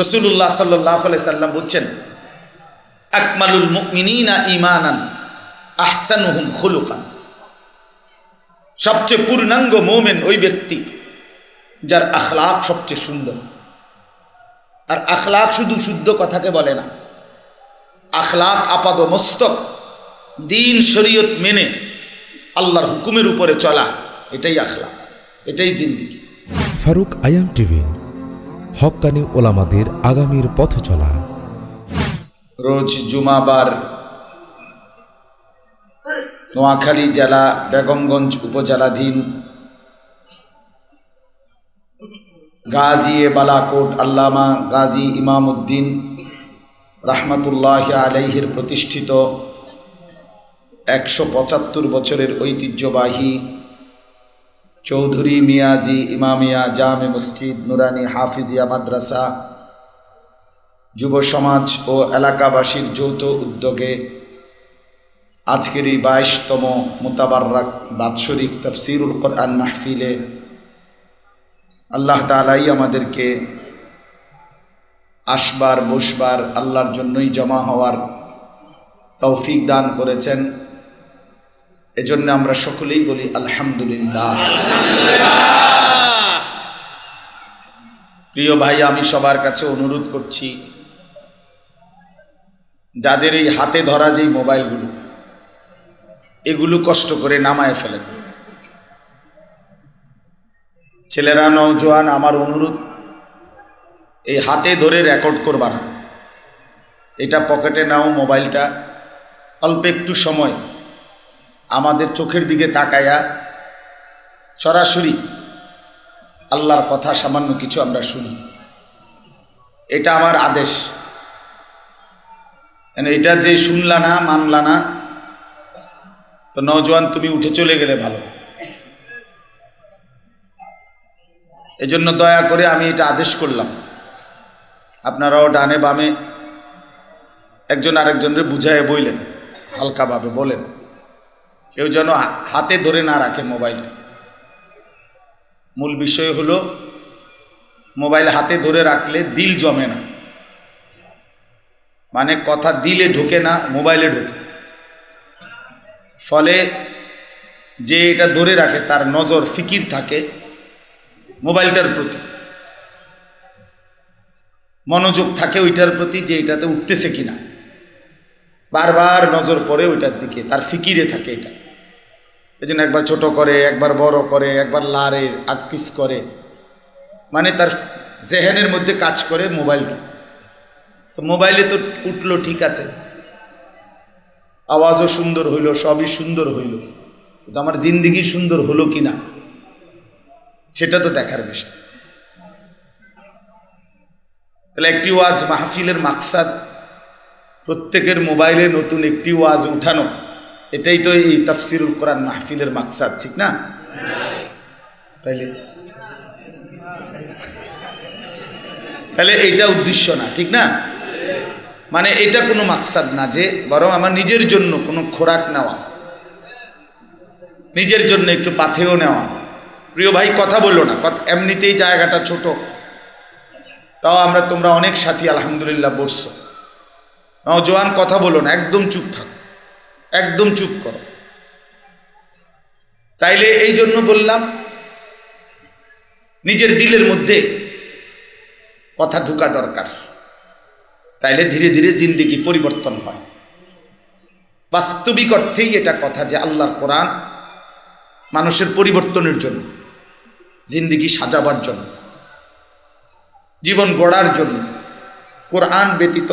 রসুল্লাহ সাল্লাহ সাল্লাম বলছেন, আকমালুল মুকমিনা ইমানান আহসানুহুম খুলুকান। সবচেয়ে পূর্ণাঙ্গ মোমেন ওই ব্যক্তি যার আখলাক সবচেয়ে সুন্দর। আর আখলাক শুধু শুদ্ধ কথাকে বলে না, আখলাক আপাদ মস্তক, দিন শরীয়ত মেনে আল্লাহর হুকুমের উপরে চলা, এটাই আখলাক, এটাই জিন্দিগি। ফারুক আয়াম টিভি হক্কানি ওলামাদের আগামীর পথ চলা। রোজ জুমাবার নোয়াখালী জেলা বেগমগঞ্জ উপজেলাধীন গাজী এ বালাকোট আল্লামা গাজী ইমাম উদ্দিন রাহমাতুল্লাহ আলাইহির প্রতিষ্ঠিত একশো পঁচাত্তর বছরের ঐতিহ্যবাহী চৌধুরী, মিয়াজি, ইমামিয়া, জামে মসজিদ, নুরানি, হাফিজিয়া, মাদ্রাসা যুব সমাজ ও এলাকাবাসীর যৌথ উদ্যোগে আজকের এই বাইশতম মোতাবাররাক বাৎসরিক তফসিরুল কোরআন মাহফিলে আল্লাহ তালাই আমাদেরকে আসবার, বসবার, আল্লাহর জন্যই জমা হওয়ার তৌফিক দান করেছেন। এজন্য আমরা সকলেই বলি আলহামদুলিল্লাহ। প্রিয় ভাই, আমি সবার কাছে অনুরোধ করছি, যাদের এই হাতে ধরা যেই মোবাইলগুলো, এগুলো কষ্ট করে নামায় ফেলেন ছেলেরা নৌজোয়ান আমার অনুরোধ, এই হাতে ধরে রেকর্ড করবা না। এটা পকেটে নাও মোবাইলটা, অল্প একটু সময়। আমাদের চোখের দিকে তাকায়া সরাসরি আল্লাহর কথা সামান্য কিছু আমরা শুনি। এটা আমার আদেশ। কেন এটা যে শুনলা না, মানলা না, তো নজওয়ান তুমি উঠে চলে গেলে ভালো। এজন্য দয়া করে আমি এটা আদেশ করলাম। আপনারাও ডানে বামে একজন আরেকজনের বুঝায় বইলেন হালকাভাবে বলেন। কেউ যেন হাতে ধরে না রাখে মোবাইলটা। মূল বিষয় হলো, মোবাইল হাতে ধরে রাখলে দিল জমে না। মানে কথা দিলে ঢোকে না, মোবাইলে ঢোকে। ফলে যে এটা ধরে রাখে, তার নজর ফিকির থাকে মোবাইলটার প্রতি। মনোযোগ থাকে ওইটার প্রতি যে এটাতে উঠতেছে কিনা। বারবার নজর পড়ে ওইটার দিকে, তার ফিকিরে থাকে এটা। এই জন্য একবার ছোট করে, একবার বড় করে, একবার লারে আকপিস করে। মানে তার জেহেনের মধ্যে কাজ করে মোবাইলটা। তো মোবাইলে তো উঠল, ঠিক আছে। আওয়াজও সুন্দর হইল, সবই সুন্দর হইল। তো আমার জিন্দিগি সুন্দর হলো কি না সেটা তো দেখার বিষয়। তাহলে একটি ওয়াজ মাহফিলের মাকসাদ, প্রত্যেকের মোবাইলে নতুন একটি ওয়াজ উঠানো। এটাই তো এই তাফসিরুল কোরআন মাহফিলের মাকসাদ, ঠিক না? তাইলে? তাহলে এইটা উদ্দেশ্য না, ঠিক না? মানে এটা কোনো মাকসাদ না যে বরং আমার নিজের জন্য কোনো খোরাক নেওয়া। নিজের জন্য একটু পাথেও নেওয়া। প্রিয় ভাই, কথা বলল না এমনিতেই জায়গাটা ছোট। তাও আমরা তোমরা অনেক সাথী, আলহামদুলিল্লাহ, বসছো। জোয়ান কথা বলো না, একদম চুপ থাকো। একদম চুপ করো। তাইলে এই জন্য বললাম, নিজের দিলের মধ্যে কথা ঢুকা দরকার। তাইলে ধীরে ধীরে জিন্দিগি পরিবর্তন হয়। বাস্তবিক অর্থেই এটা কথা যে আল্লাহর কোরআন মানুষের পরিবর্তনের জন্য, জিন্দিগি সাজাবার জন্য, জীবন গড়ার জন্য, কোরআন ব্যতীত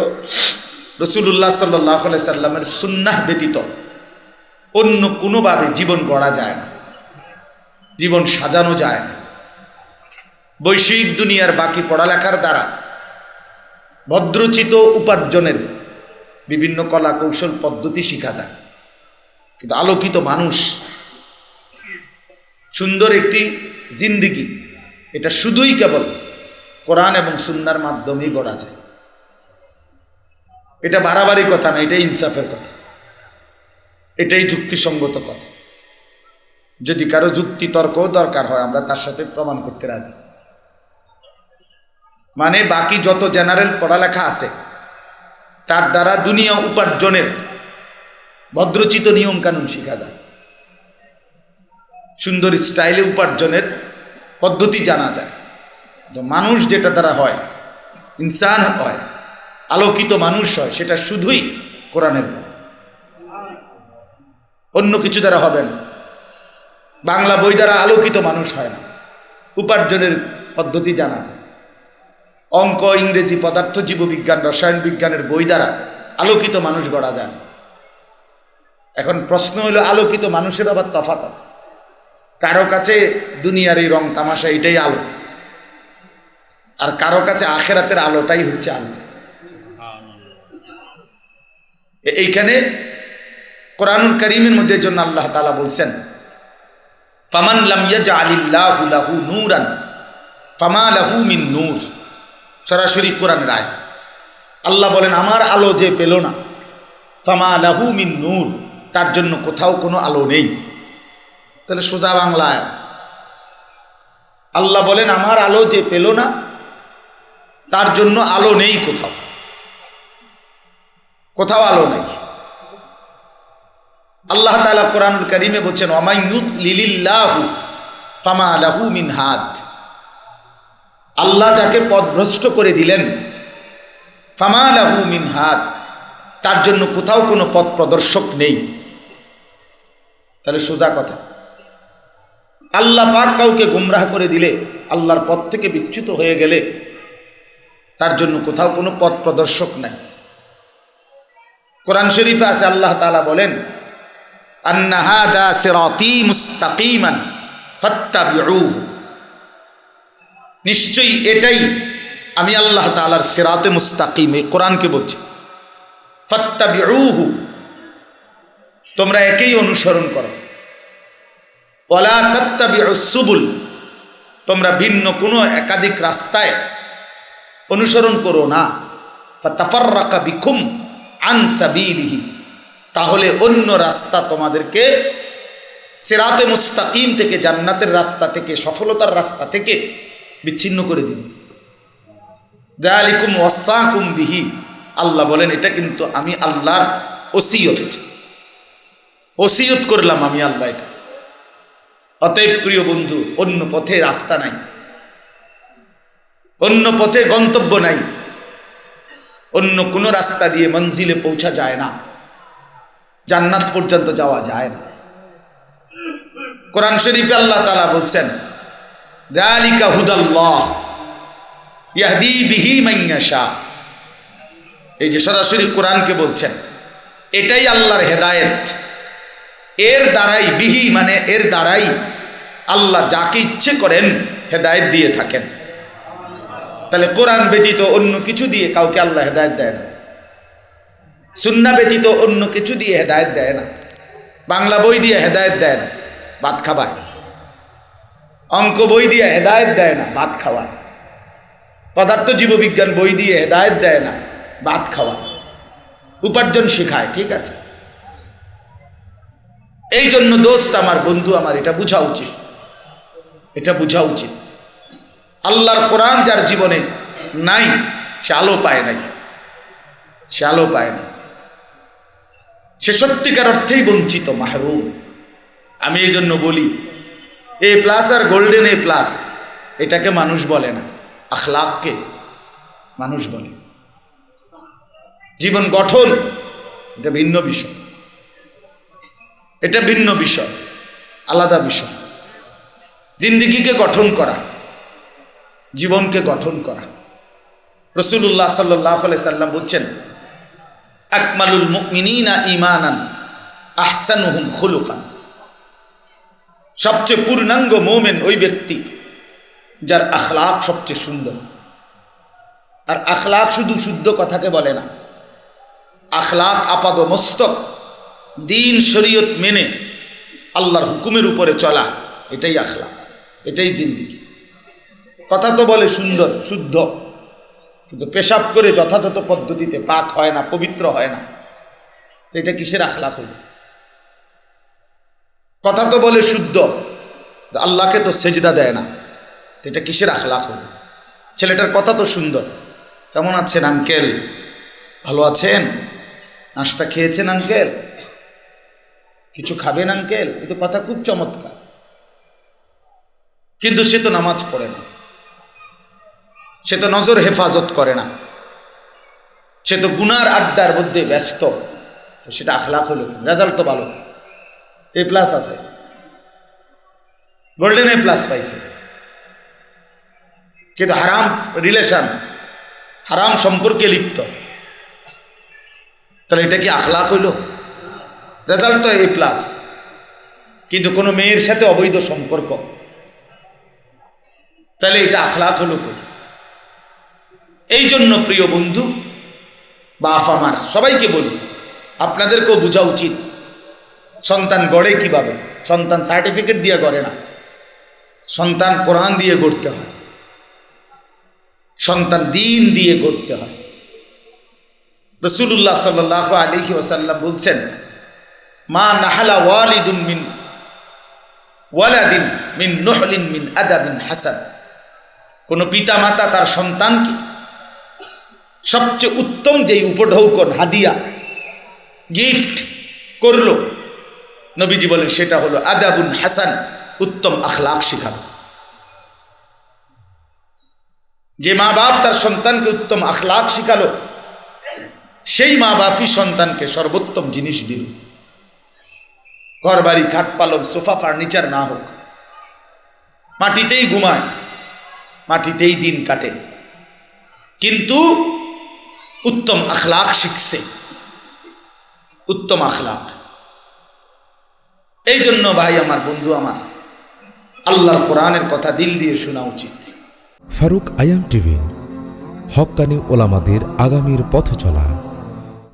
রসুল্লাহ সাল্লাহ সাল্লামের সুন্নাহ ব্যতীত অন্য কোনোভাবে জীবন গড়া যায় না, জীবন সাজানো যায় না। বৈশ্বিক দুনিয়ার বাকি পড়ালেখার দ্বারা ভদ্রচিত উপার্জনের বিভিন্ন কলা কৌশল পদ্ধতি শেখা যায়। কিন্তু আলোকিত মানুষ সুন্দর একটি জিন্দিগি, এটা শুধুই কেবল কোরআন এবং সুন্নার মাধ্যমেই গড়া যায়। এটা বাড়াবাড়ি কথা না এটাই ইনসাফের কথা। এটাই যুক্তিসঙ্গত কথা। যদি কারও যুক্তি তর্কও দরকার হয়, আমরা তার সাথে প্রমাণ করতে রাজি। মানে বাকি যত জেনারেল পড়ালেখা আছে, তার দ্বারা দুনিয়া উপার্জনের ভদ্রচিত নিয়মকানুন শেখা যায়। সুন্দর স্টাইলে উপার্জনের পদ্ধতি জানা যায়। মানুষ যেটা দ্বারা হয়, ইনসান হয় আলোকিত মানুষ হয়, সেটা শুধুই কোরআনের দ্বারা। অন্য কিছু দ্বারা হবে না। বাংলা বই দ্বারা আলোকিত মানুষ হয় না। উপার্জনের পদ্ধতি জানা যায়। অঙ্ক, ইংরেজি, পদার্থ, জীববিজ্ঞান, রসায়ন বিজ্ঞানের বই দ্বারা আলোকিত মানুষ গড়া যায়। এখন প্রশ্ন হলো, আলোকিত মানুষের আবার তফাত আছে? কারও কাছে দুনিয়ার এই রং তামাশা এটাই আলো। আর কারও কাছে আখেরাতের আলোটাই হচ্ছে আলো। এইখানে কোরআনুল করিমের মধ্যে জন্য আল্লাহ তালা বলছেন, ফামান লাম ইয়াজআলিল্লাহু লাহু নূরান, ফামা লাহু মিন নূর। সরাসরি কোরআন রায় আল্লাহ বলেন, আমার আলো যে পেল না, ফামা লাহু মিন নূর, তার জন্য কোথাও কোনো আলো নেই। তাহলে সোজা বাংলায়। আল্লাহ বলেন, আমার আলো যে পেল না, তার জন্য আলো নেই কোথাও। কোথাও আলো নাই। আল্লাহ তালা কোরআনুল করিমে বলছেন লিলিল্লাহু মিন হাত আল্লাহ যাকে পদভ্রষ্ট করে দিলেন, ফামা লাহু মিন হাত তার জন্য কোথাও কোনো পথ প্রদর্শক নেই। তাহলে সোজা কথা। আল্লাহ পাক কাউকে গুমরাহ করে দিলে, আল্লাহর পথ থেকে বিচ্যুত হয়ে গেলে, তার জন্য কোথাও কোনো পথ প্রদর্শক নাই। কোরআন শরীফে আছে, আল্লাহ তালা বলেন সিরাতি মুস্তাকিমান নিশ্চয়ই এটাই আমি আল্লাহ তাআলার সিরাতে মুস্তাকিম এই কোরআনকে বলছি। ফাত্তাবিউহু, তোমরা একেই অনুসরণ করো। সুবুল, তোমরা ভিন্ন কোনো একাধিক রাস্তায় অনুসরণ করো না। ফাতাফাররাকা বিকুম আন সাবিলিহি। তাহলে অন্য রাস্তা তোমাদেরকে সিরাতে মুস্তাকিম থেকে, জান্নাতের রাস্তা থেকে, সফলতার রাস্তা থেকে বিচ্ছিন্ন করে দিন দালিকুম ওয়াসাকুম বিহি। আল্লাহ বলেন, এটা কিন্তু আমি আল্লাহর ওসিয়ত। ওসিয়ত করলাম আমি আল্লাহ এটা। অতএব প্রিয় বন্ধু, অন্য পথে রাস্তা নাই। অন্য পথে গন্তব্য নাই। অন্য কোনো রাস্তা দিয়ে মঞ্জিলে পৌঁছা যায় না। জান্নাত পর্যন্ত যাওয়া যায় না। কোরআন শরীফে আল্লাহ তালা বলছেন দালিকা হুদাল্লাহ ইয়াহদি বিহি মাইয়াশা এই যে সরাসরি কোরআনকে বলছেন, এটাই আল্লাহর হেদায়েত। এর দ্বারাই বিহি মানে এর দ্বারাই আল্লাহ যাকে ইচ্ছে করেন হেদায়েত দিয়ে থাকেন। তাহলে কোরআন ব্যতীত অন্য কিছু দিয়ে কাউকে আল্লাহ হেদায়েত দেয় না। সুন্না ব্যতীত অন্য কিছু দিয়ে হেদায়েত দেয় না। বাংলা বই দিয়ে হেদায়েত দেয় না, ভাত খাবায়। অঙ্ক বই দিয়ে হেদায়েত দেয় না, ভাত খাওয়ায়। পদার্থ জীববিজ্ঞান বই দিয়ে হেদায়েত দেয় না, ভাত খাওয়া উপার্জন শেখায়, ঠিক আছে? এই জন্য দোস্ত আমার, বন্ধু আমার, এটা বোঝা উচিত। এটা বোঝা উচিত। আল্লাহর কোরআন যার জীবনে নাই, সে আলো পায় নাই। সে আলো পায় না সে সত্যিকার অর্থেই বঞ্চিত, মাহরুম। আমি এই জন্য বলি, এ প্লাস আর গোল্ডেন এ প্লাস এটাকে মানুষ বলে না, আখলাককে মানুষ বলে। জীবন গঠন, এটা ভিন্ন বিষয়। এটা ভিন্ন বিষয়, আলাদা বিষয়। জিন্দিগিকে গঠন করা জীবনকে গঠন করা। রসুল্লাহ সাল্লাহ সাল্লাম বলছেন, আকমালুল মুকমিনা ইমানান আহসানুহুম খুলুকান। সবচেয়ে পূর্ণাঙ্গ মোমেন ওই ব্যক্তি যার আখলাক সবচেয়ে সুন্দর। আর আখলাক শুধু শুদ্ধ কথাকে বলে না, আখলাক আপাদ মস্তক দিন শরীয়ত মেনে আল্লাহর হুকুমের উপরে চলা, এটাই আখলাক, এটাই জিন্দিগি। কথা তো বলে সুন্দর, শুদ্ধ। কিন্তু পেশাব করে যথাযথ পদ্ধতিতে পাক হয় না, পবিত্র হয় না। তো এটা কিসের আখলাক হইল কথা তো বলে শুদ্ধ আল্লাহকে তো সেজদা দেয় না। তো এটা কিসের আখলাক হইল ছেলেটার কথা তো সুন্দর। কেমন আছেন আঙ্কেল? ভালো আছেন? নাস্তা খেয়েছেন আঙ্কেল? কিছু খাবেন আঙ্কেল? এ তো কথা খুব চমৎকার। কিন্তু সে তো নামাজ পড়ে না। সে তো নজর হেফাজত করে না। সে তো গুনার আড্ডার মধ্যে ব্যস্ত। সেটা আখলাখ হলো রেজাল্ট তো ভালো। এ প্লাস আছে। গোল্ডেন এ প্লাস পাইছে। কিন্তু হারাম রিলেশন হারাম সম্পর্কে লিপ্ত। তাহলে এটা কি আখলাখ হইল? রেজাল্ট তো এ প্লাস কিন্তু কোনো মেয়ের সাথে অবৈধ সম্পর্ক। তাহলে এটা আখলাখ হলো কই? এই জন্য প্রিয় বন্ধু বা আফামার সবাইকে বলি, আপনাদেরকেও বোঝা উচিত। সন্তান গড়ে কীভাবে? সন্তান সার্টিফিকেট দিয়ে গড়ে না। সন্তান কোরআন দিয়ে গড়তে হয়। সন্তান দিন দিয়ে গড়তে হয়। রসুল্লাহ সাল্লাহ আলিহি ওসাল্লাম বলছেন, মা নাহালা ওয়ালিদুন মিন ওয়ালাদিন মিন নহলিন মিন আদাবিন হাসান। কোনো পিতা মাতা তার সন্তানকে সবচেয়ে উত্তম যেই উপঢৌকন হাদিয়া, গিফট করল, নবীজি বলেন সেটা হলো আদাবুন হাসান, উত্তম আখলাক শিখানো। যে মা বাপ তার সন্তানকে উত্তম আখলাক শিখালো, সেই মা বাপই সন্তানকে সর্বোত্তম জিনিস দিল। ঘর বাড়ি খাট পালক সোফা, ফার্নিচার না হোক, মাটিতেই ঘুমায়, মাটিতেই দিন কাটে। কিন্তু উত্তম আখলাক শিখছে। উত্তম আখলাক। এই জন্য ভাই আমার বন্ধু আমার, আল্লাহর কোরআনের কথা দিল দিয়ে শোনা উচিত। ফারুক আয়াম টিভি হকানি ওলামাদের আগামীর পথ চলা